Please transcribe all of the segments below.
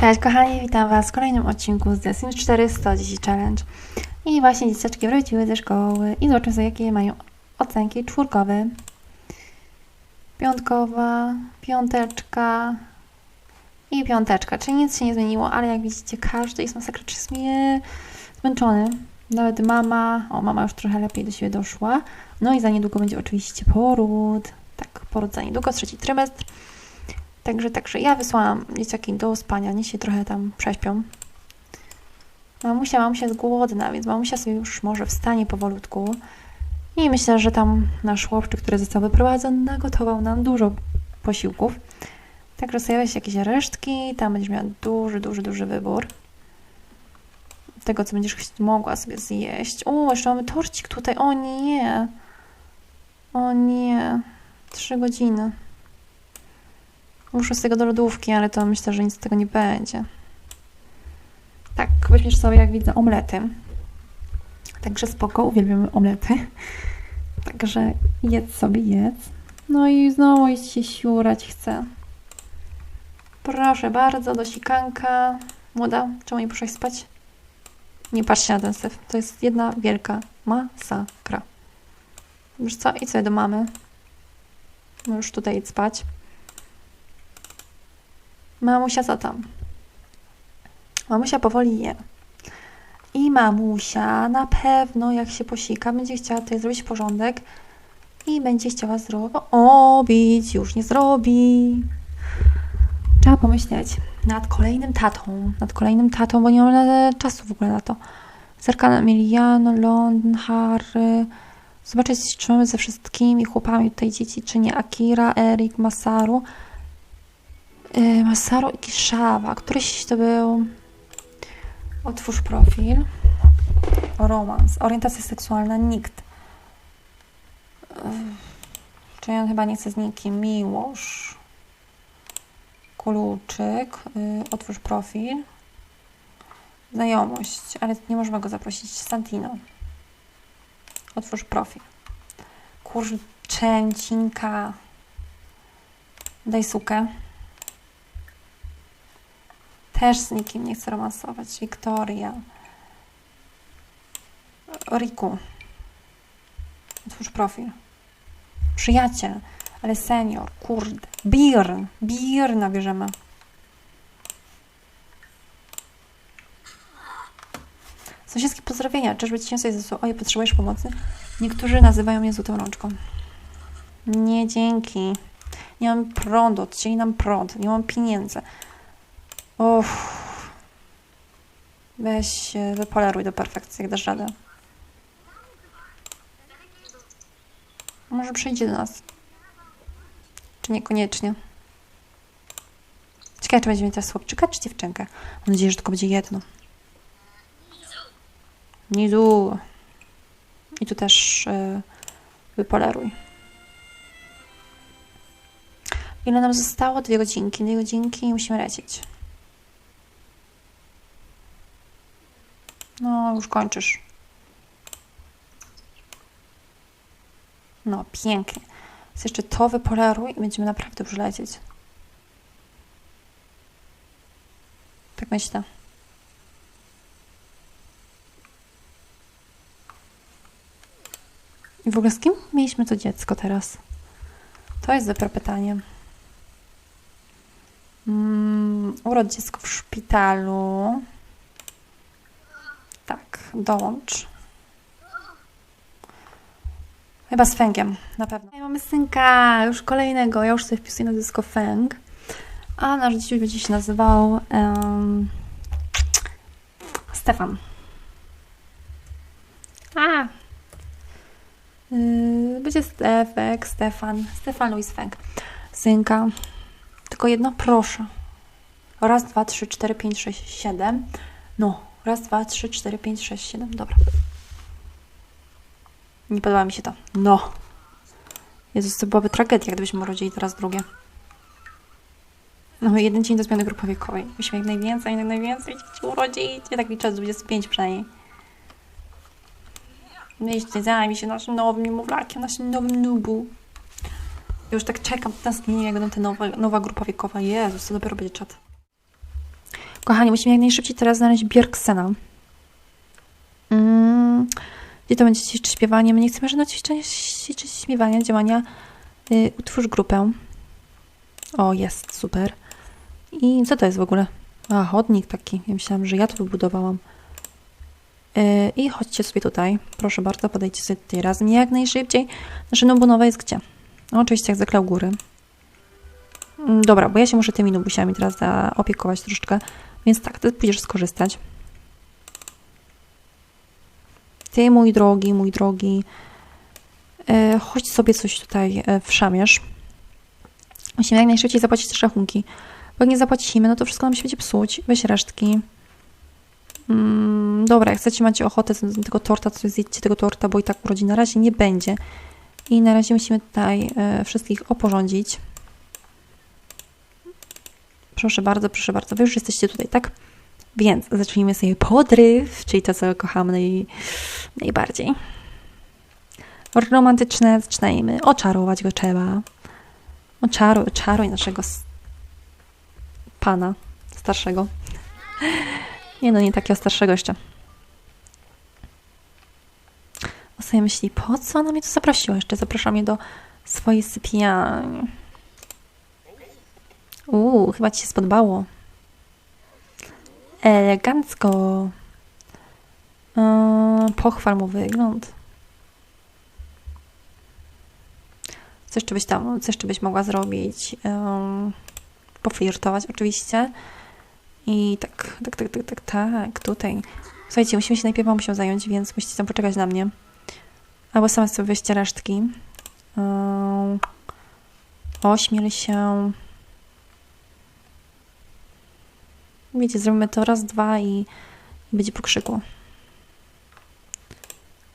Cześć kochani, witam Was w kolejnym odcinku z The Sims 4 110 Challenge. I właśnie dzieciaczki wróciły ze szkoły i zobaczmy sobie jakie mają ocenki czwórkowe. Piątkowa, piąteczka i piąteczka, czyli nic się nie zmieniło, ale jak widzicie każdy jest smie- zmęczony. Nawet mama, o mama już trochę lepiej do siebie doszła. No i za niedługo będzie oczywiście poród. Tak, poród za niedługo, trzeci trymestr. Także, także ja wysłałam dzieciaki do spania, niech się trochę tam prześpią. Mamusia, mamusia jest głodna, więc mamusia sobie już może wstanie powolutku. I myślę, że tam nasz chłopczyk, który został wyprowadzony, nagotował nam dużo posiłków. Także sobie jakieś resztki, tam będziesz miała duży, duży, duży wybór tego, co będziesz mogła sobie zjeść. O, jeszcze mamy torcik tutaj, o nie! O nie! Trzy godziny. Muszę z tego do lodówki, ale to myślę, że nic z tego nie będzie. Tak, weźmiesz sobie, jak widzę, omlety. Także spoko, uwielbiamy omlety. Także jedz sobie, jedz. No i znowu się siurać chce. Proszę bardzo, do sikanka. Młoda, czemu nie poszłaś spać? Nie patrzcie na ten syf. To jest jedna wielka masakra. Wiesz co? Idź sobie do mamy. Już tutaj spać. Mamusia co tam? Mamusia powoli je. I mamusia na pewno, jak się posika, będzie chciała tutaj zrobić porządek i będzie chciała zrobić. Już nie zrobi. Trzeba pomyśleć nad kolejnym tatą. Nad kolejnym tatą, bo nie mamy czasu w ogóle na to. Zerkana Emiliano, Londyn, Harry. Zobaczyć, czy mamy ze wszystkimi chłopami tutaj dzieci, czy nie. Akira, Erik, Masaru. Yy, Masaru i Kiszawa. Któryś to był... Otwórz profil. Romans. Orientacja seksualna. Nikt. Yy, Czyli on chyba nie chce z nikim. Miłosz. Kluczyk. Yy, Otwórz profil. Znajomość. Ale nie możemy go zaprosić. Santino. Otwórz profil. Kurczęcinka. Daj sukę. Też z nikim nie chcę romansować. Wiktoria. Riku. Otwórz profil. Przyjaciel. Ale senior. Kurde. Birn. Birna bierzemy. Sąsiedzkie pozdrowienia. Czyżby ci się coś zesłał? Oj, potrzebujesz pomocy? Niektórzy nazywają mnie złotą rączką. Nie, dzięki. Nie mam prądu. Odcięli nam prąd. Nie mam pieniędzy. Uff. Weź wypoleruj do perfekcji, jak dasz radę. Może przyjdzie do nas. Czy niekoniecznie. Ciekawe, czy będzie mieć teraz chłopczyka, czy dziewczynkę. Mam nadzieję, że tylko będzie jedno. Nidu. I tu też yy, wypoleruj. Ile nam zostało? Dwie godzinki. Dwie godzinki i musimy lecieć. No, już kończysz. No, pięknie. Więc jeszcze to wypoleruj i będziemy naprawdę już lecieć. Tak myślę. I w ogóle z kim mieliśmy to dziecko teraz? To jest dopiero pytanie. Mm, urod dziecko w szpitalu. Tak, dołącz. Chyba z Fęgiem, na pewno. Ej, mamy synka, już kolejnego. Ja już sobie wpisuję nazwisko Fęg. A nasz dzieciuś będzie się nazywał em, Stefan. A! Yy, będzie Stefek, Stefan. Stefan Louis Fęg. Synka. Tylko jedno, proszę. Raz, dwa, trzy, cztery, pięć, sześć, siedem. No, raz, dwa, trzy, cztery, pięć, sześć, siedem. Dobra. Nie podoba mi się to. No. Jezus, to byłaby tragedia, gdybyśmy urodzili teraz drugie. No, jeden dzień do zmiany grupy wiekowej. Musimy jak najwięcej, jak najwięcej dzieci urodzić. Ja tak liczę, z 25 przynajmniej. Myślcie, zajmij się naszym nowym niemowlakiem, naszym nowym nubu. Już tak czekam, tęsknię, jak będą te nowe, nowa grupa wiekowa. Jezus, to dopiero będzie czat. Kochani, musimy jak najszybciej teraz znaleźć Björksena. Mm, gdzie to będzie ćwiczyć śpiewanie? My nie chcemy żadnego ćwiczenia, ćwiczyć śpiewania, działania. Y, utwórz grupę. O, jest, super. I co to jest w ogóle? A, chodnik taki. Ja myślałam, że ja to wybudowałam. Yy, I chodźcie sobie tutaj. Proszę bardzo, podejdźcie sobie tutaj razem jak najszybciej. Nasza nubunowa jest gdzie? No, oczywiście jak u góry. Mm, Dobra, bo ja się muszę tymi nubusiami teraz zaopiekować troszeczkę. Więc tak, ty pójdziesz skorzystać. Ty, mój drogi, mój drogi, yy, chodź sobie coś tutaj yy, wszamiesz. Musimy jak najszybciej zapłacić te rachunki. Bo jak nie zapłacimy, no to wszystko nam się będzie psuć. Weź resztki. Mm, dobra, jak chcecie, macie ochotę z- tego torta, to zjedźcie tego torta, bo i tak urodzin na razie nie będzie. I na razie musimy tutaj e, wszystkich oporządzić. Proszę bardzo, proszę bardzo. Wy już jesteście tutaj, tak? Więc zacznijmy sobie podryw, czyli to, co kochamy naj, najbardziej. Romantyczne zaczynajmy. Oczarować go trzeba. Oczaruj, oczaruj naszego pana starszego. Nie no, nie takiego starszego jeszcze. On sobie myśli, po co ona mnie tu zaprosiła? Jeszcze zaprasza mnie do swojej sypialni. Uuu, chyba ci się spodobało. Elegancko. Yy, pochwal mu wygląd. Co jeszcze byś tam, co jeszcze byś mogła zrobić? Yy, poflirtować oczywiście. I tak, tak, tak, tak, tak, tak, tutaj. Słuchajcie, musimy się najpierw się zająć, więc musicie tam poczekać na mnie. Albo same sobie weźcie resztki. Yy, ośmiel się. Wiecie, zrobimy to raz, dwa i, będzie po.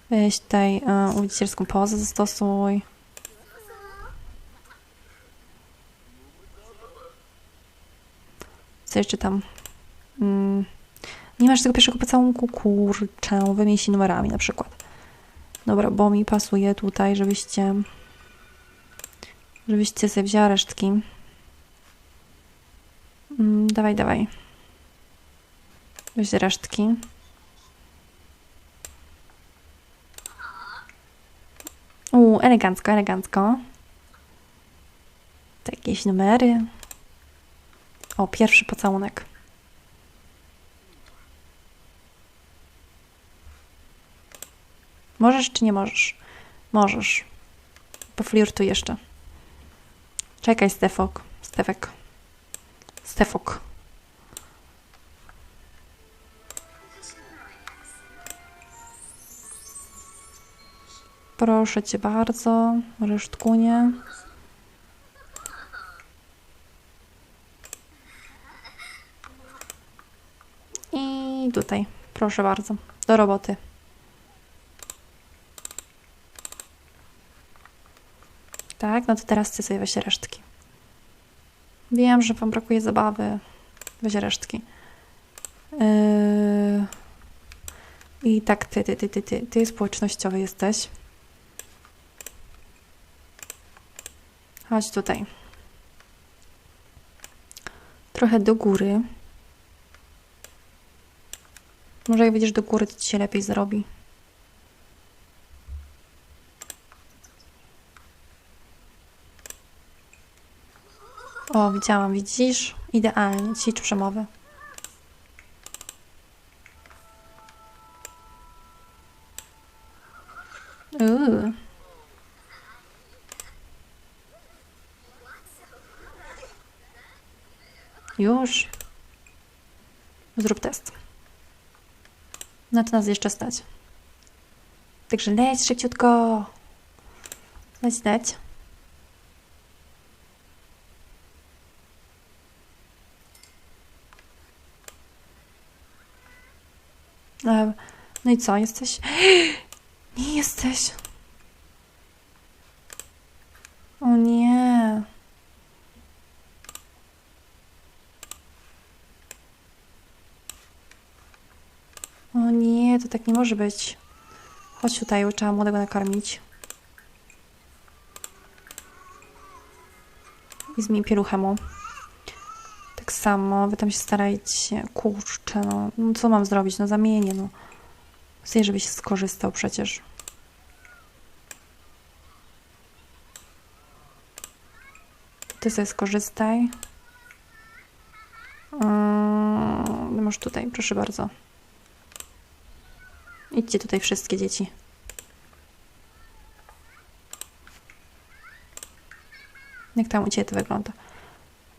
Weź tutaj yy, uwodzicielską pozę zastosuj. Co jeszcze tam? Mm. Nie masz tego pierwszego pocałunku? Kurczę, wymień się numerami na przykład. Dobra, bo mi pasuje tutaj, żebyście żebyście sobie wzięła resztki. Mm, dawaj, dawaj. Weź resztki. U, elegancko, elegancko. To jakieś numery. O, pierwszy pocałunek. Możesz czy nie możesz? Możesz. Poflirtuj jeszcze. Czekaj, Stefok. Stefek. Stefok. Proszę cię bardzo, resztkunie. I tutaj, proszę bardzo, do roboty. Tak, no to teraz ty sobie weź resztki. Wiem, że wam brakuje zabawy. Weź resztki. Yy... I tak, ty, ty, ty, ty, ty, ty społecznościowy jesteś. Chodź tutaj. Trochę do góry. Może jak wyjdziesz do góry, to ci się lepiej zrobi. O, widziałam, widzisz? Idealnie, ćwicz przemowę. Uuu. Już. Zrób test. Na to nas jeszcze stać. Także leć szybciutko. Leć, leć. E, No i co, jesteś? Nie jesteś. O nie. O nie, to tak nie może być. Chodź tutaj, bo trzeba młodego nakarmić. I zmień pieluchę mu. Tak samo, wy tam się starajcie. Kurczę, no, no co mam zrobić? No zamienię, no. Chcę, żebyś skorzystał przecież. Ty sobie skorzystaj. Yy, masz tutaj, proszę bardzo. Idźcie tutaj wszystkie dzieci. Jak tam u Ciebie to wygląda?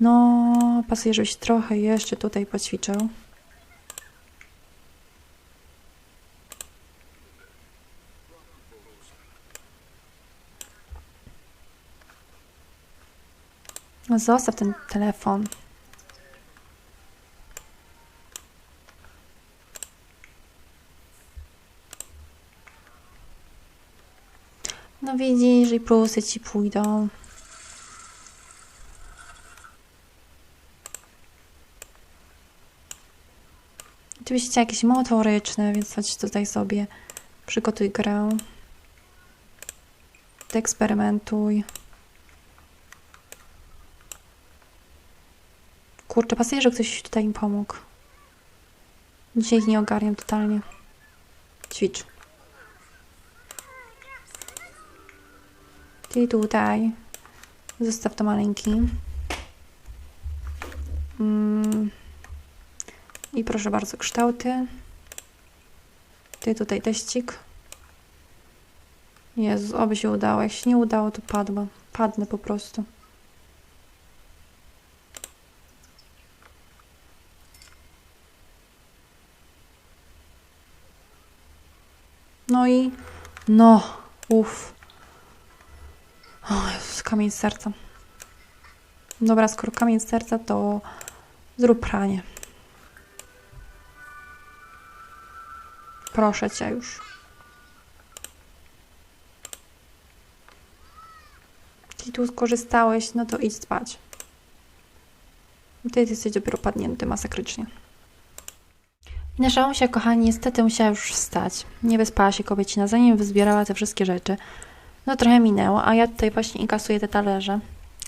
No, pasuje, żebyś trochę jeszcze tutaj poćwiczył. No zostaw ten telefon. No widzisz, i plusy ci pójdą. Oczywiście jakieś motoryczne, więc chodź tutaj sobie przygotuj grę. Eksperymentuj. Kurczę, pasuje, że ktoś tutaj im pomógł. Dzisiaj nie ogarniam totalnie. Ćwicz. Ty tutaj. Zostaw to maleńki. Mm. I proszę bardzo, kształty. Ty tutaj teścik. Jezu, oby się udało. Jak się nie udało, to padło. Padnę po prostu. No i... No, uff. Kamień z serca. Dobra, skoro kamień z serca, to zrób pranie. Proszę cię już. Jeśli tu skorzystałeś, no to idź spać. Ty jesteś dopiero padnięty masakrycznie. I nasza Osia, kochani, niestety musiała już wstać. Nie wyspała się kobiecina, zanim wyzbierała te wszystkie rzeczy. No trochę minęło, a ja tutaj właśnie inkasuję te talerze,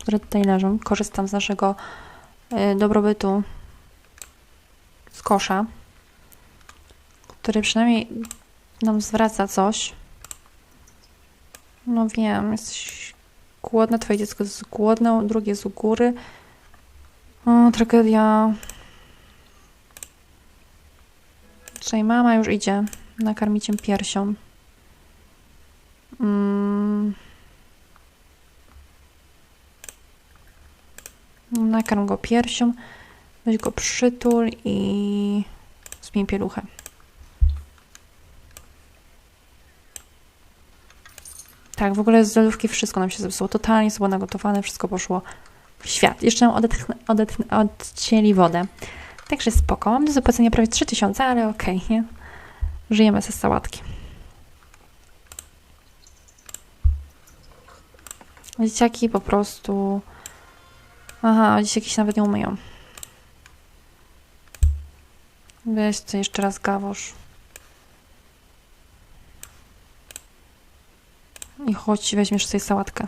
które tutaj leżą. Korzystam z naszego y, dobrobytu z kosza, który przynajmniej nam zwraca coś. No wiem, jesteś głodne, twoje dziecko jest głodne, drugie u góry. O, tragedia. Tutaj mama już idzie nakarmić ją piersią. Mm. Nakarm go piersią, weź go przytul i zmień pieluchę. Tak, w ogóle z lodówki wszystko nam się zepsuło. Totalnie było nagotowane, wszystko poszło w świat. Jeszcze nam odetchn- odetchn- odcięli wodę. Także spoko. Mam do zapłacenia prawie 3000, ale okej, okay, nie? Żyjemy ze sałatki. Dzieciaki po prostu... Aha, dzieciaki się nawet nie umyją. Weź to jeszcze raz gawosz. I chodź, weźmiesz sobie sałatkę.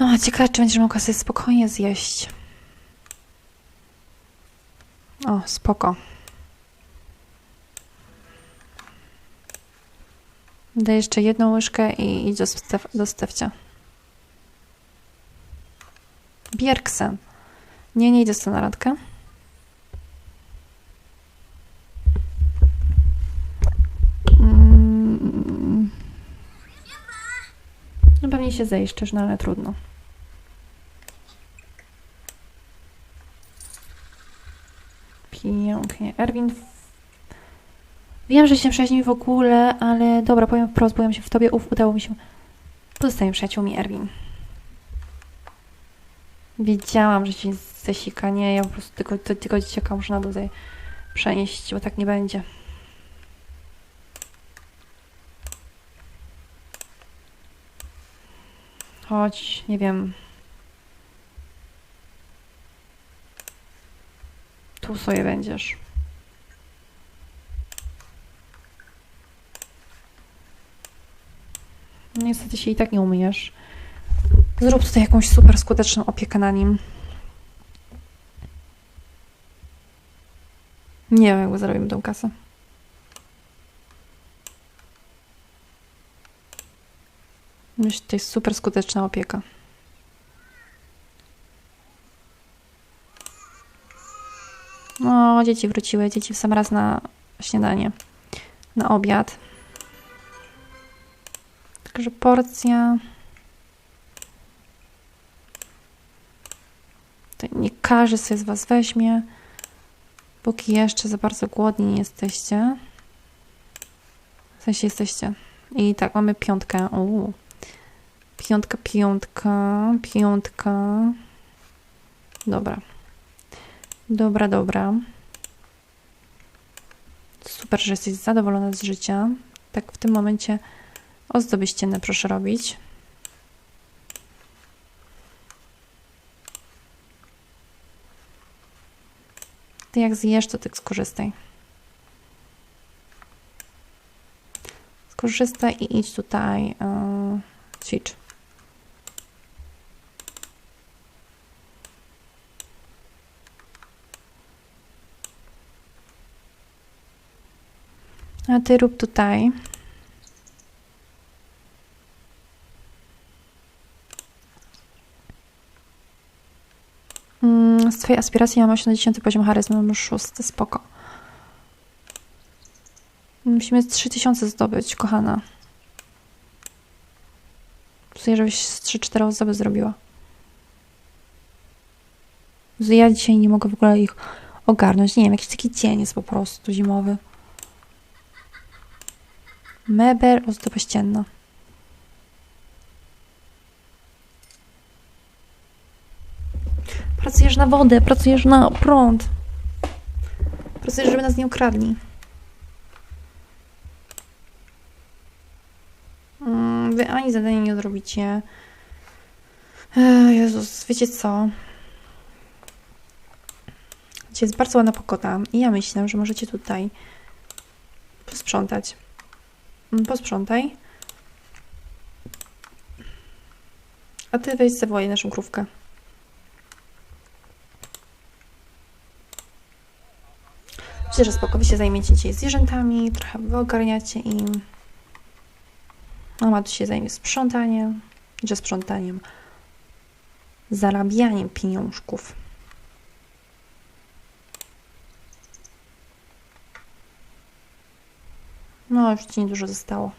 O, ciekawe, czy będziesz mogła sobie spokojnie zjeść. O, spoko. Daj jeszcze jedną łyżkę i idź do, stef do. Bierksen. Nie, nie idę z na randkę. Mm. No pewnie się zejszczesz, no ale trudno. Pięknie. Erwin, wiem, że się przyjaźnimy w ogóle, ale dobra, powiem wprost, byłem się w tobie, uf, udało mi się. Pozostajemy przyjaciółmi, Erwin. Wiedziałam, że ci zesika, nie, ja po prostu to, tylko dzieciaka muszę na dół przenieść, bo tak nie będzie. Chodź, nie wiem. Tu sobie będziesz. Niestety się i tak nie umyjesz. Zrób tutaj jakąś super skuteczną opiekę na nim. Nie wiem, jak zarobimy tą kasę. Myślę, że to jest super skuteczna opieka. No, dzieci wróciły. Dzieci w sam raz na śniadanie. Na obiad. Także porcja. Nie każdy sobie z Was weźmie, póki jeszcze za bardzo głodni nie jesteście. W sensie jesteście. I tak, mamy piątkę. Uuu. Piątka, piątka, piątka. Dobra. Dobra, dobra. Super, że jesteś zadowolona z życia. Tak w tym momencie ozdoby ścienne proszę robić. Ty jak zjesz, to tak skorzystaj. Skorzystaj i idź tutaj yy, ćwicz. A ty rób tutaj. Mm, Z twojej aspiracji mam 80 poziom charyzmy, mam już 6, spoko. Musimy 3000 zdobyć, kochana. Chcę, żebyś z 3-4 osoby zrobiła. Ja dzisiaj nie mogę w ogóle ich ogarnąć. Nie wiem, jakiś taki dzień jest po prostu zimowy. Meber, ozdoba ścienna. Pracujesz na wodę, pracujesz na prąd. Pracujesz, żeby nas nie ukradli. Mm, Wy ani zadania nie odrobicie. Jezus, wiecie co? Dzisiaj jest bardzo ładna pogoda i ja myślę, że możecie tutaj posprzątać. Mm, Posprzątaj. A ty weź zawołaj naszą krówkę. Myślę, że spoko. Wy się zajmiecie dzisiaj zwierzętami, trochę wy ogarniacie im. Mama tu się zajmie sprzątaniem, że sprzątaniem, zarabianiem pieniążków. No, już ci niedużo zostało.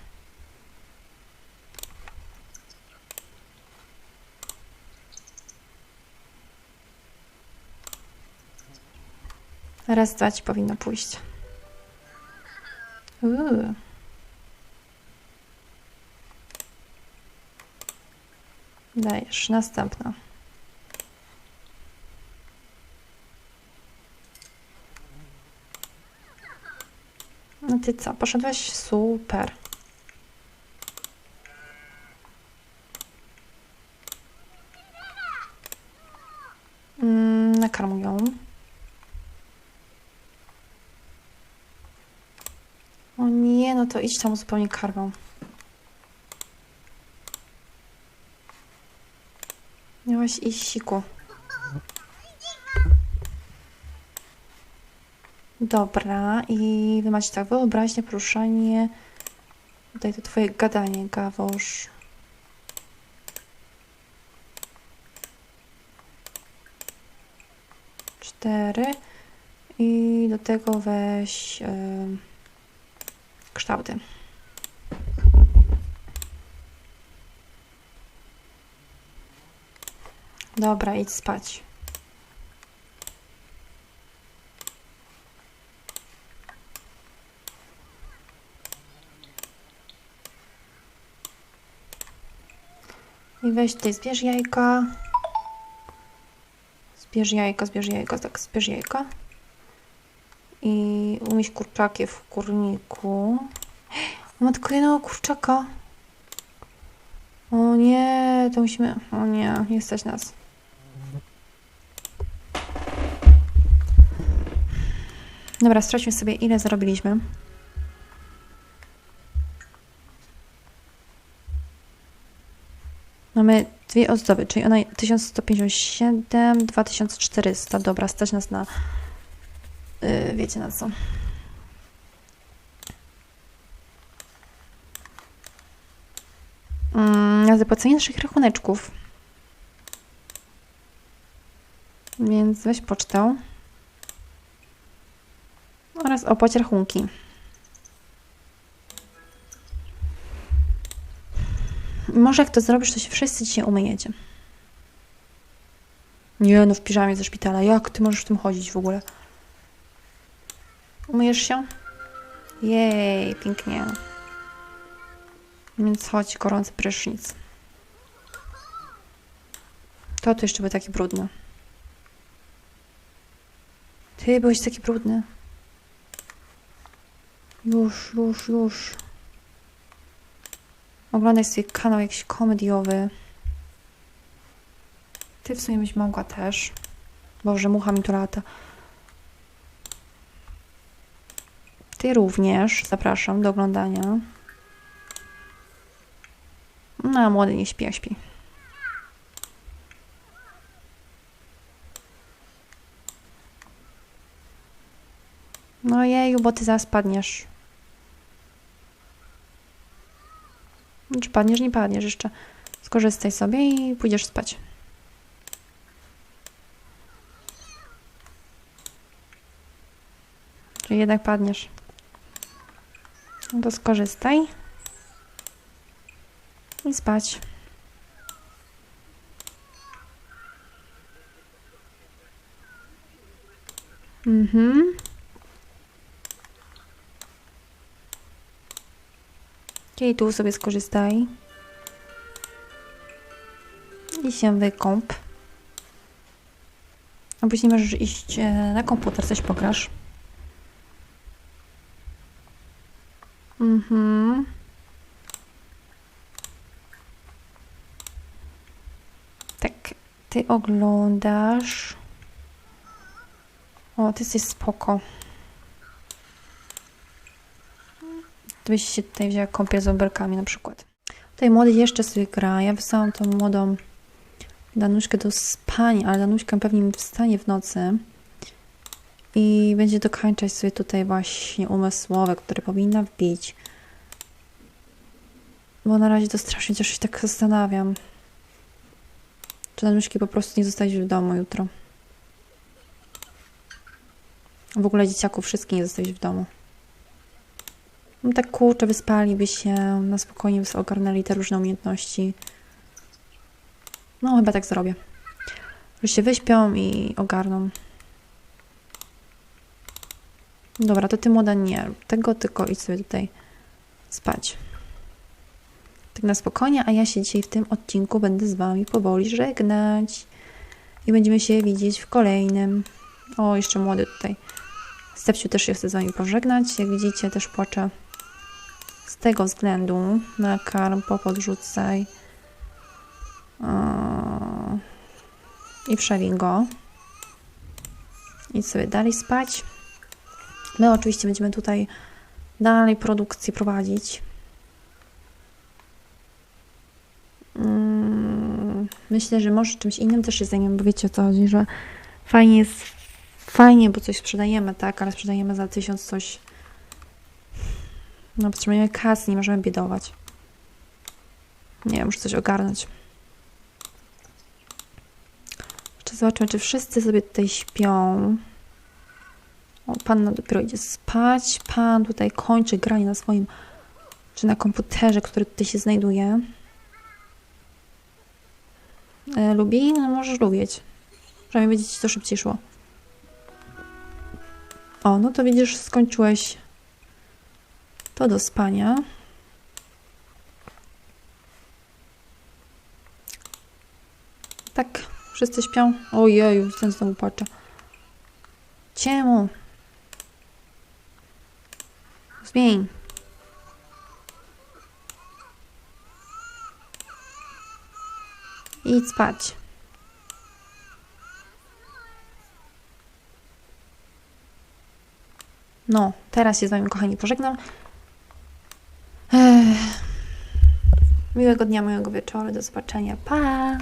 Raz, dwa ci powinno pójść. Uuu. Dajesz, następna. No ty co, poszedłeś? Super. Mm, nakarm ją. O nie, no to idź tam zupełnie karmą. Miałaś iść siku. Dobra, i wy macie tak wyobraźnię, poruszanie. Tutaj to twoje gadanie, gawosz. Cztery. I do tego weź yy, kształty. Dobra, idź spać. I weź tutaj, zbierz jajka. Zbierz jajko, zbierz jajko, tak, zbierz jajko. I umieść kurczaki w kurniku. Mam tylko jednego kurczaka. O nie, to musimy... O nie, nie stać nas. Dobra, sprawdźmy sobie, ile zarobiliśmy. Mamy dwie ozdoby, czyli ona 1157, 2400. Dobra, stać nas na. Yy, wiecie na co. Na zapłacenie naszych rachuneczków. Więc weź pocztę. Oraz opłać rachunki. Może jak to zrobisz, to się wszyscy dzisiaj umyjecie. Nie no, w piżamie ze szpitala. Jak ty możesz w tym chodzić w ogóle? Umyjesz się? Jej, pięknie. Więc chodź, gorący prysznic. To to jeszcze był taki brudny. Ty byłeś taki brudny. Już, już, już. Oglądaj sobie kanał jakiś komediowy. Ty w sumie byś mogła też. Boże, mucha mi tu lata. Ty również. Zapraszam do oglądania. No, a młody nie śpi, a śpi. No jeju, bo ty zaraz padniesz. Czy padniesz, nie padniesz jeszcze. Skorzystaj sobie i pójdziesz spać. Czy jednak padniesz? To skorzystaj. I spać. Mhm. Tu sobie skorzystaj. I się wykąp. A później możesz iść e, na komputer, coś pograsz. Mhm. Tak, ty oglądasz. O, ty jesteś spoko. Gdybyś się tutaj wzięła kąpiel z obelkami na przykład. Tutaj młody jeszcze sobie gra. Ja wysłałam tą młodą Danuśkę do spania, ale Danuśka pewnie wstanie w nocy i będzie dokończać sobie tutaj właśnie umysłowe, które powinna wbić. Bo na razie to strasznie też się tak zastanawiam. Czy Danuśki po prostu nie zostać w domu jutro. W ogóle dzieciaków wszystkich nie zostawić w domu. No tak kurczę, wyspaliby się, na spokojnie by ogarnęli te różne umiejętności. No, chyba tak zrobię. Że się wyśpią i ogarną. Dobra, to ty młoda nie tego, tylko idź sobie tutaj spać. Tak na spokojnie, a ja się dzisiaj w tym odcinku będę z Wami powoli żegnać. I będziemy się widzieć w kolejnym. O, jeszcze młody tutaj. Stepciu też się chce z Wami pożegnać. Jak widzicie, też płaczę z tego względu. Na karm popodrzucaj. I wszeli go. Idź sobie dalej spać. My oczywiście będziemy tutaj dalej produkcję prowadzić. Mm, Myślę, że może czymś innym też się zajmiemy, bo wiecie o co chodzi, że fajnie jest, fajnie, bo coś sprzedajemy, tak, ale sprzedajemy za tysiąc coś. No, potrzebujemy kasy, nie możemy biedować. Nie wiem, muszę coś ogarnąć. Jeszcze zobaczmy, czy wszyscy sobie tutaj śpią. O, pan dopiero idzie spać. Pan tutaj kończy granie na swoim, czy na komputerze, który tutaj się znajduje. E, lubi? No możesz lubić. Przynajmniej będzie ci to szybciej szło. O, no to widzisz, skończyłeś to do spania. Tak, wszyscy śpią. Ojeju, ten znowu płacze. Czemu? Zmień. Idź spać. No, teraz się z Wami, kochani, pożegnam. Ech. Miłego dnia, miłego wieczoru. Do zobaczenia. Pa!